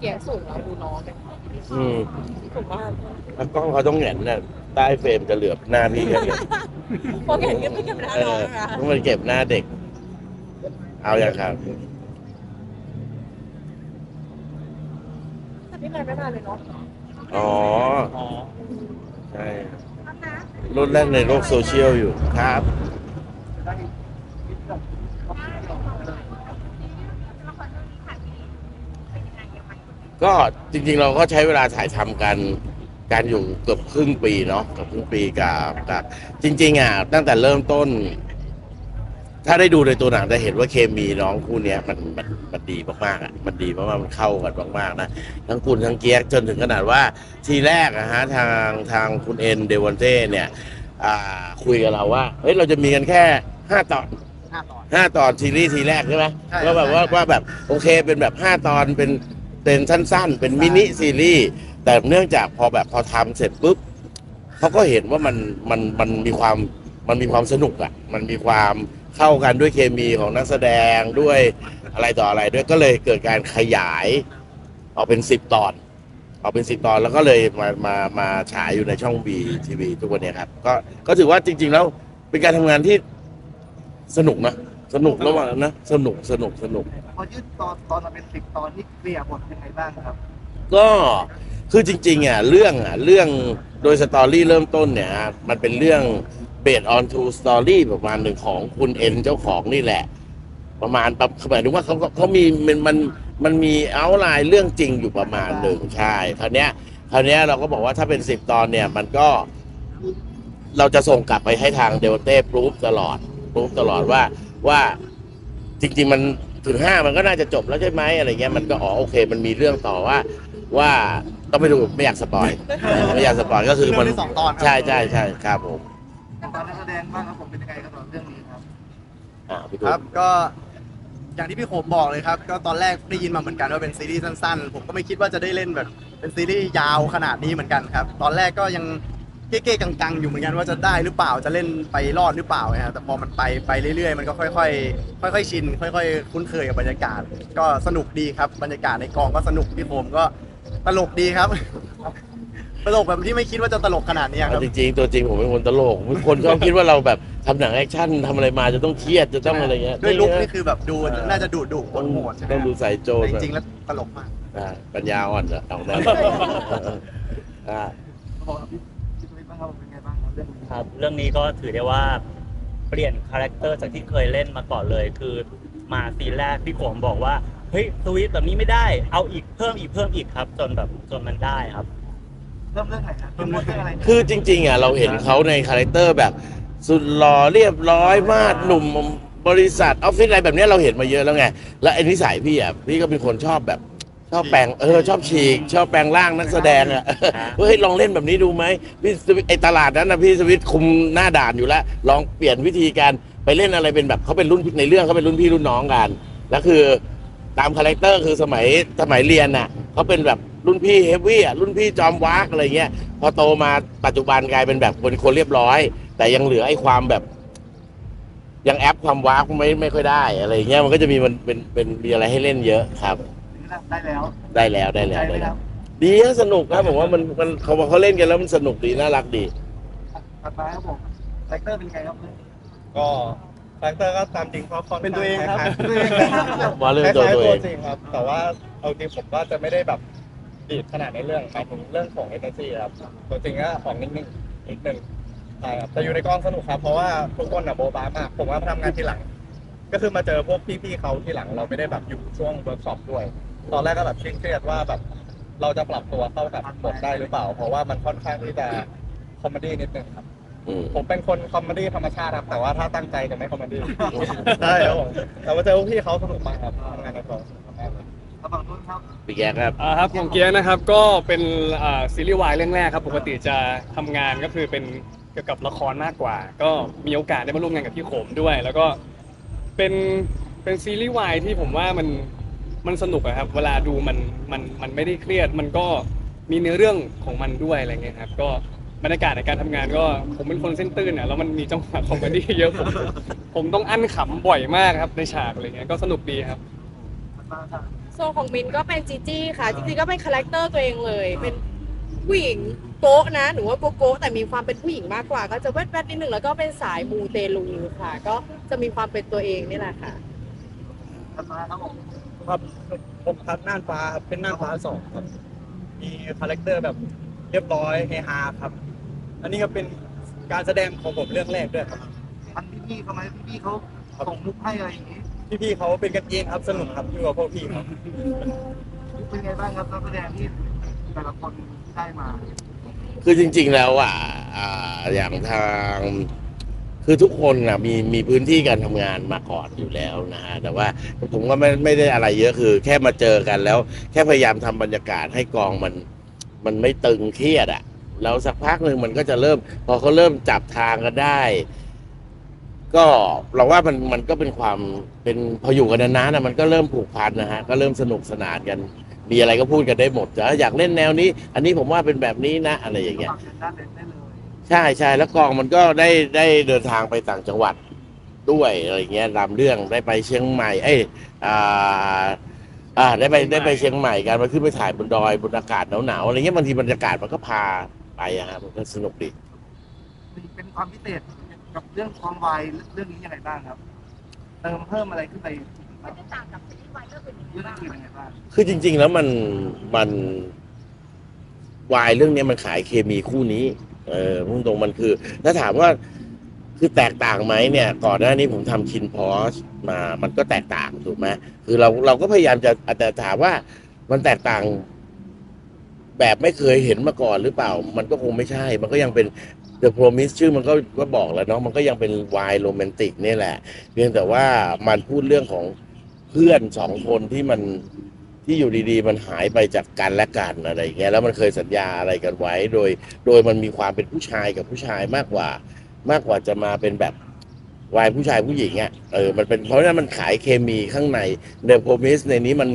เกียร์สูงเราดูน้องเลยอืมถูกมากแล้วกล้องเขาต้องเห็นน่ะใต้เฟรมจะเหลือบหน้าพี่แค่เนี้ยพอเห็นก็ไม่เก็บหน้าเอน้องอนะคะต้องมันเก็บหน้าเด็ก เอาอย่างครับ แต่พี่แมนไม่มาเลยเนาะอ๋อ อ๋อ ใช่ รุ่นแรกในโลกโซเชียลอยู่ครับ ก็จริงๆเราก็ใช้เวลาถ่ายทำกันการอยู่เกือบครึ่งปีเนาะเกือบครึ่งปีกับกับจริง ๆอะตั้งแต่เริ่มต้น ถ้าได้ดูในตัวหนังจะเห็นว่าเคมีน้องคู่เนี้ยมันมันมันดีมากๆอะมันดีมากๆมันเข้ากันมากๆนะทั้งคุณทั้งเกียกจนถึงขนาดว่า ทีแรกอะฮะทางทางคุณเอ็นเดวอนเต้เนี่ย อ่า คุยกับเราว่าเฮ้ยเราจะมีกันแค่ห้าตอนห้าตอนห้าตอนซีรีส์ทีแรกใช่ไหมใช่ว่าแบบว่าใช่ว่าแบบโอเคเป็นแบบห้าตอนเป็น เป็นสั้น ๆ เป็นมินิซีรีส์แต่เนื่องจากพอแบบพอทำเสร็จปุ๊บเขาก็เห็นว่ามันมันมันมีความมันมีความสนุกอะ มันมีความเข้ากันด้วยเคมีของนักแสดงด้วยอะไรต่ออะไรด้วยก็เลยเกิดการขยาย ออกเป็นสิบตอน ออกเป็นสิบตอนแล้วก็เลยมามามาฉายอยู่ในช่องบีทีวีทุกวันเนี้ยครับ ก็ก็ถือว่าจริง ๆ แล้วเป็นการทำงานที่สนุกนะ สนุกระหว่างนะ สนุกสนุกสนุก พอยืดตอนตอนมาเป็นสิบตอนนี่เคลียร์บทยังไงบ้างครับ ก็คือจริงๆอะเรื่องอะเรื่องโดยสตอรี่เริ่มต้นเนี่ยฮะมันเป็นเรื่องเบสออนทูสตอรี่ประมาณหนึ่งของคุณเอ็นเจ้าของนี่แหละ ประมาณประหมายถึงว่าเขาเขาเขามีมันมันมันมีเอาไลน์เรื่องจริงอยู่ประมาณหนึ่งใช่คราวเนี้ยคราวเนี้ยเราก็บอกว่าถ้าเป็นสิบตอนเนี่ยมันก็เราจะส่งกลับไปให้ทางเดลเต้ปรูฟตลอดปรูฟตลอดว่า ว่าจริง ๆ มันถึงห้ามันก็น่าจะจบแล้วใช่ไหมอะไรเงี้ยมันก็อ๋อโอเค มันมีเรื่องต่อว่า ว่าต้องไปดูไม่อยากสปอยไม่อยากสปอยก็คือมันเรื่องที่สองตอนครับใช่ใช่ใช่ครับผมตอนนักแสดงบ้างครับผมเป็นยังไงครับสำหรับเรื่องนี้ครับอ่าพี่คดูรับก็อย่างที่พี่โขมบอกเลยครับ ก็ตอนแรกได้ยินมาเหมือนกันว่าเป็นซีรีส์สั้นๆ ผมก็ไม่คิดว่าจะได้เล่นแบบเป็นซีรีส์ยาวขนาดนี้เหมือนกันครับ ตอนแรกก็ยัง เก้ๆกังๆ อยู่เหมือนกันว่าจะได้หรือเปล่าจะเล่นไปรอดหรือเปล่านะครับแต่พอมันไปไปเรื่อยๆ มันก็ค่อยๆ ค่อย ๆ ชิน ค่อย ๆ คุ้นเคยกับบรรยากาศ ก็สนุกดีครับบรรยากาศในกองก็สนุกพี่โขมก็ตลกดีครับ ตลกแบบที่ไม่คิดว่าจะตลกขนาดนี้ครับจริงๆตัวจริงผมเป็นคนตลกคนชอบคิดว่าเราแบบทำหนังแอคชั่นทำอะไรมาจะต้องเครียดจะต้องอะไรเงี้ยด้วยลุคะนี่คือแบบดูน่าจะดุดุต้องโหดๆใช่ไหมต้องดูใส่โจรแต่จริงๆแล้วตลกมาก อ่าปัญญาอ่อนอะเอาได้ อ่าบอกกับพี่ ครับเรื่องนี้ครับ เรื่องนี้ก็ถือได้ว่าเปลี่ยนคาแรคเตอร์จากที่เคยเล่นมาก่อนเลย คือมาซีนแรกพี่โขมบอกว่าเฮ้ยสวิตช์แบบนี้ไม่ได้ เอาอีกเพิ่มอีกเพิ่มอีกครับ จนแบบจนมันได้ครับ เริ่มเรื่องไหนครับเริ่มเรื่องอะไรคือจริง ๆอะเราเห็นเขาในคาแรคเตอร์แบบสุดหล่อเรียบร้อยมาดหนุ่มบริษัทออฟฟิศอะไรแบบเนี้ยเราเห็นมาเยอะแล้วไง แล้วไอ้นิสัยพี่อะพี่ก็เป็นคนชอบแบบ ชอบแปลงเออชอบฉีก ชอบแปลงร่างนักแสดงอะเฮ้ยลองเล่นแบบนี้ดูไหมพี่สวิทไอตลาดนั้นนะพี่สวิทคุมหน้าด่านอยู่แล้วลองเปลี่ยนวิธีการไปเล่นอะไรเป็นแบบเขาเป็นรุ่นพี่ในเรื่องเขาเป็นรุ่นพี่รุ่นน้องกันแล้วคือตามคาแรคเตอร์คือสมัยสมัยเรียนน่ะเขาเป็นแบบรุ่นพี่เฮฟวี่อะรุ่นพี่จอมวากอะไรเงี้ยพอโตมาปัจจุบันกลายเป็นแบบคนคนเรียบร้อย แต่ยังเหลือไอ้ความแบบ ยังแอปความวากไม่ไม่ค่อยได้อะไรเงี้ยมันก็จะมีมันเป็นเป็นมีอะไรให้เล่นเยอะครับ ได้แล้วได้แล้วได้แล้วใจไหมได้คแล้รัวบดีนะสนุกครับผมว่ามันมันเขาเขาเล่นกันแล้วมันสนุกดีน่ารักดีถัดมาครับผมคาแรคเตอร์เป็นไงครับเรื่องนี้ก็คาแรคเตอร์ก็ตามจริงเขาค่อนข้าเป็นตัวเองครับล้ายๆตัวเองนะครับว่าเรื่องคล้ายตัวๆตัวตัเอวงจริงครับ แต่ว่าเอาจริงผมก็จะไม่ได้แบบดีดขนาดในเรื่องหมายถึงเรื่องของ energy ครับตัวจริงก็ของนิ่งๆนิดนึงใช่ครับแต่อยู่ในกองสนุกครับ เพราะว่าทุกคนอะโบบามาก ผมว่าทำงานทีหลัง ก็คือมาเจอพวกพี่ๆเขาทีหลังเราไม่ได้แบบอยู่ช่วงเวิร์กช็อปด้วย ตอนแรกก็แบบเครียดๆว่าแบบ เราจะปรับตัวเข้ากับบทได้หรือเปล่า เพราะว่ามันค่อนข้างที่จะคอมเมดี้นิดนึงครับ อืม ผมเป็นคนคอมเมดี้ธรรมชาติครับ แต่ว่าถ้าตั้งใจจะไม่คอมเมดี้ใช่ครับผมแต่ว่าเจอพวกพี่เขาสนุกมากครับทำงานในกองสนุกมากเลยกระบังต้นครับพี่แกครับ อ่าครับของเกียร์นะครับก็เป็นอ่าซีรีส์วายเรื่องแรกครับ ปกติจะทำงานก็คือเป็นเกี่ยวกับละครมากกว่า ก็มีโอกาสได้มาร่วมงานกับพี่โขมด้วย แล้วก็เป็นเป็นซีรีส์วายที่ผมว่ามัน มันสนุกอะครับ เวลาดูมันมันมันไม่ได้เครียด มันก็มีเนื้อเรื่องของมันด้วยอะไรเงี้ยครับ ก็บรรยากาศในการทำงานก็ผมเป็นคนเส้นตื้นอะแล้วมันมีจังหวะคอมเมดี้เยอะผมผมต้องอั้นขำบ่อยมากครับในฉากอะไรเงี้ยก็สนุกดีครับถัดมาครับสส่วนของมินก็เป็นจีจี้ค่ะจริงๆก็เป็นคาแรคเตอร์ตัวเองเลย เป็นผู้หญิงโก๊ะนะหนูว่าโก๊ะโก๊ะแต่มีความเป็นผู้หญิงมากกว่า ก็จะแวดๆนิดหนึ่งแล้วก็เป็นสายมูเตลูค่ะ ก็จะมีความเป็นตัวเองนี่แหละค่ะ ทำมาครับผม ครับผมครับน่านฟ้าครับเป็นน่านฟ้าสองครับ มีคาแรคเตอร์แบบเรียบร้อยเฮฮาครับ อันนี้ก็เป็นการแสดงของผมเรื่องแรกด้วยครับทันพี่ๆเขาไหมพี่ๆเขาส่งมุกให้อะไรอย่างนี้พี่ๆเขาเป็นกันเองครับสนุกครับอยู่กับพวกพี่ครับ เป็นไงบ้างครับนักแสดงที่แต่ละคนได้มา คือจริงๆแล้วอะอ่าอย่างทาง คือทุกคนนะมีมีพื้นที่การทำงานมาก่อนอยู่แล้วนะฮะแต่ว่าผมก็ไม่ไม่ได้อะไรเยอะคือ แค่มาเจอกันแล้ว แค่พยายามทำบรรยากาศให้กองมัน มันไม่ตึงเครียดอะแล้วสักพักหนึ่งมันก็จะเริ่ม พอเขาเริ่มจับทางกันได้ ก็เราว่ามันมันก็เป็นความเป็นพออยู่กันนานๆนะมันก็เริ่มผูกพันนะฮะก็เริ่มสนุกสนานกัน มีอะไรก็พูดกันได้หมดจะอยากเล่นแนวนี้ อันนี้ผมว่าเป็นแบบนี้นะ อะไรอย่างเงี้ย ใช่ใช่แล้วกองมันก็ได้ได้เดินทางไปต่างจังหวัดด้วยอะไรเงี้ยตามเรื่องได้ไปเชียงใหม่ เอ้ยอ่าอ่าได้ไปได้ไปเชียงใหม่กันมาขึ้นไปถ่ายบนดอยบนอากาศหนาวๆอะไรเงี้ยบางทีบรรยากาศมันก็พาไปอะครับมันก็สนุกดีเป็นความพิเศษกับเรื่องความวายเรื่องนี้ยังไงบ้างครับ เติมเพิ่มอะไรขึ้นไปมันจะต่างกับซีรีส์วายเรื่องอื่นยังไงบ้างคือจริง ๆ แล้วมันมันวายเรื่องเนี้ยมันขายเคมีคู่นี้ เออพุ่งตรงมันคือ ถ้าถามว่าคือแตกต่างไหมเนี่ย ก่อนหน้านี้ผมทำคินพอสมา มันก็แตกต่างถูกไหมคือเราเราก็พยายามจะแต่ถามว่ามันแตกต่าง แบบไม่เคยเห็นมาก่อนหรือเปล่า มันก็คงไม่ใช่ มันก็ยังเป็น The Promise ชื่อมันก็ก็บอกแล้วเนาะมันก็ยังเป็นวายโรแมนติกนี่แหละ เพียงแต่ว่ามันพูดเรื่องของเพื่อนสองคนที่มัน ที่อยู่ดีๆ มันหายไปจากกันและกันอะไรอย่างเงี้ยแล้วมันเคยสัญญาอะไรกันไว้ โดย โดยมันมีความเป็นผู้ชายกับผู้ชายมากกว่า มากกว่าจะมาเป็นแบบวายผู้ชายผู้หญิงอะ่ะเออมันเป็นเพราะฉะนั้นมันขายเคมีข้างในเดอะโพมิสในนี้มัน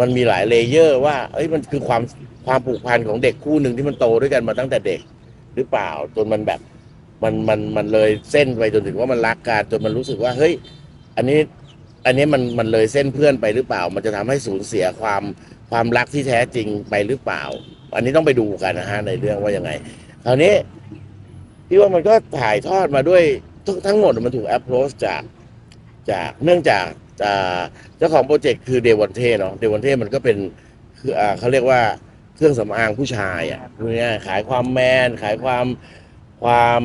มันมีหลายเลเยอร์ ว่าเอ้ยมันคือความความผูกพันของเด็กคู่หนึ่งที่มันโตด้วยกันมาตั้งแต่เด็กหรือเปล่าจนมันแบบมันมันมันเลยเส้นไปจนถึงว่ามันรักกันจนมันรู้สึกว่าเฮ้ย อันนี้ อันนี้มันมันเลยเส้นเพื่อนไปหรือเปล่า มันจะทำให้สูญเสียความความรักที่แท้จริงไปหรือเปล่า อันนี้ต้องไปดูกันนะฮะในเรื่องว่ายังไงคราวนี้พี่ว่ามันก็ถ่ายทอดมาด้วยทั้งหมดมันถูก approach จากจากเนื่องจากอ่าเจ้าของโปรเจกต์คือเดวอนเทเนาะเดวอนเทมันก็เป็นคืออเขาเรียกว่าเครื่องสำอางผู้ชายอะพูดง่ายขายความแมนขายความความ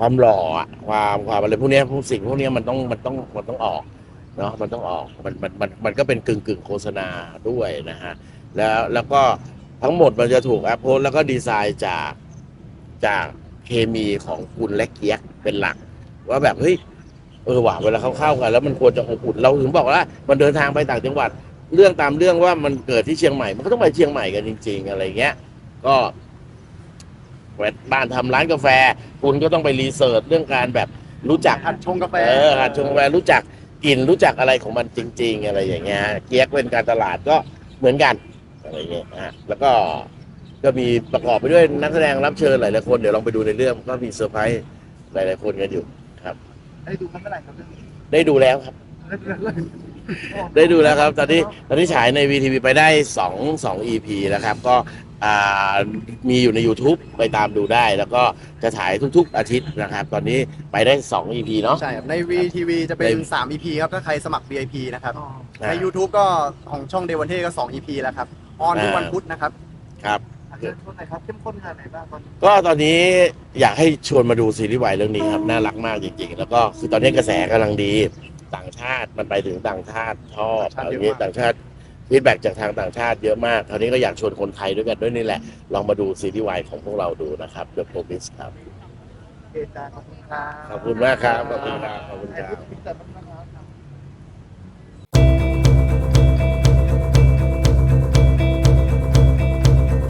ความหล่ออะความความอะไรพวกเนี้ยพวกสิ่งพวกเนี้ยมันต้องมันต้องมันต้องออกเนาะมันต้องออกมันมันมันมันก็เป็นกึ่งกึ่งโฆษณาด้วยนะฮะแล้วแล้วก็ทั้งหมดมันจะถูกแอปโพสแล้วก็ดีไซน์จากจากเคมีของคุณและเกียกเป็นหลัก ว่าแบบเฮ้ยเออว่ะเวลาเขาเข้ากัน แล้วมันควรจะอบอุ่นเราถึงบอกว่า มันเดินทางไปต่างจังหวัด เรื่องตามเรื่องว่ามันเกิดที่เชียงใหม่ มันก็ต้องไปเชียงใหม่กันจริง ๆ อะไรเงี้ย ก็ บ้านทำร้านกาแฟ คุณก็ต้องไปรีเสิร์ชเรื่องการแบบรู้จักหัดชงกาแฟเออหัดชงกาแฟรู้จักกลิ่นรู้จักอะไรของมันจริง ๆ อะไรอย่างเงี้ยเกียกเป็นการตลาดก็เหมือนกันอะไรเงี้ยนะฮะแล้วก็ก็มีประกอบไปด้วยนักแสดงรับเชิญหลายๆคนเดี๋ยวลองไปดูในเรื่องก็มีเซอร์ไพรส์หลายๆคนกันอยู่ครับ ได้ดูกันเมื่อไหร่ครับเรื่องนี้ได้ดูแล้วครับ ได้ดูแล้วครับ ตอนนี้ตอนนี้ฉายในวีทีวีไปได้สองสอง EP แล้วครับ ก็อ่ามีอยู่ใน YouTube ไปตามดูได้ แล้วก็จะถ่ายทุกๆอาทิตย์นะครับ ตอนนี้ไปได้สอง EP เนาะ ใช่ครับใน VTV จะเป็นใน3 EP ครับ ถ้าใครสมัคร VIP นะครับอ๋อใน YouTube ก็ของช่องเดวันเทก็2 EP แล้วครับ ออนทุกวันพุธนะครับครับอะเชิญชวนหน่อยครับเข้มข้นขนาดไหนบ้างตอนนี้ก็ตอนนี้อยากให้ชวนมาดูซีรีส์วายเรื่องนี้ครับ น่ารักมากจริงๆ แล้วก็คือตอนนี้กระแสกำลังดี ต่างชาติมันไปถึงต่างชาติชอบต่างชาติอะไรเยอะเงี้ยมากต่างชาติฟีดแบ็จากทางต่างชาติเยอะมากคราวนี้ก็อยากชวนคนไทยด้วยกันด้วยนี่แหละ ลองมาดูซีรีส์วายของพวกเราดูนะครับ The Promise ครับ เอจาขอบคุณครับขอบคุณมากครับขอบคุณครับขอบคุณไอ้ครับพูดแต่มัน